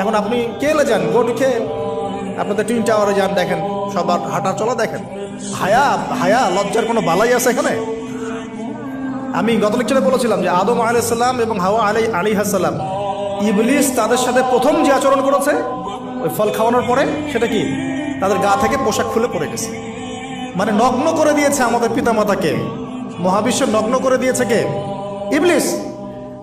এখন আপনি কেলে যান? গোট খেয়ে আপনাদের টুইন টাওয়ারে যান, দেখেন, সবার হাঁটা চলা দেখেন। হায়া হায়া, লজ্জার কোনো বালাই আছে এখানে? আমি গত লেকচারে বলেছিলাম যে আদম আলাইসাল্লাম এবং হাওয়া আলাই আলী হাসাল্লাম ইবলিস তাদের সাথে প্রথম যে আচরণ করেছে, ওই ফল খাওয়ানোর পরে, সেটা কি? তাদের গা থেকে পোশাক খুলে পড়ে গেছে। মানে নগ্ন করে দিয়েছে আমাদের পিতামাতাকে। মহাবিশ্ব নগ্ন করে দিয়েছে কে? ইবলিস।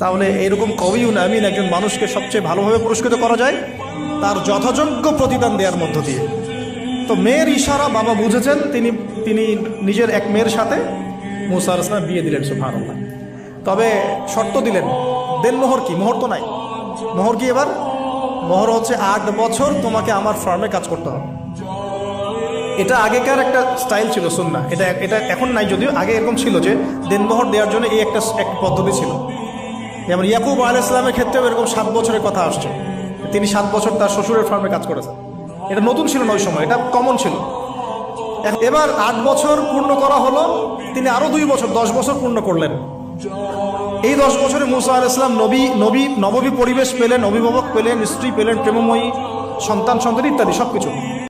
তাহলে এরকম কবিউন আমিন একজন মানুষকে সবচেয়ে ভালোভাবে পুরস্কৃত করা যায়? তার যথাযোগ্য প্রতিদান দেওয়ার মধ্য দিয়ে। তো মেয়ের ইশারা বাবা বুঝেছেন, তিনি তিনি নিজের এক মেয়ের সাথে মুসা ইসলাম বিয়ে দিলেন সুফান তবে শর্ত দিলেন, দেন মোহর কি? মোহর তো নাই। মোহর কি এবার? মোহর হচ্ছে আট বছর তোমাকে আমার ফার্মে কাজ করতে হবে। এটা আগেকার একটা স্টাইল ছিল সুন্না এটা এটা এখন নাই যদিও, আগে এরকম ছিল যে দেনমোহর দেওয়ার জন্য এই একটা, এক পদ্ধতি ছিল। যেমন ইয়াকুব আল ইসলামের ক্ষেত্রেও এরকম সাত বছরের কথা আসছে। তিনি সাত বছর তার শ্বশুরের ফার্মে কাজ করেছেন। এটা নতুন ছিল না ওই সময়, এটা কমন ছিল। এবার আট বছর পূর্ণ করা হলো, তিনি আরও দুই বছর, দশ বছর পূর্ণ করলেন। এই দশ বছরে মুসা আল ইসলাম নবী নবী, নববী পরিবেশ পেলেন, অভিভাবক পেলেন, স্ত্রী পেলেন, প্রেমময়ী, সন্তান সন্তান ইত্যাদি সবকিছু।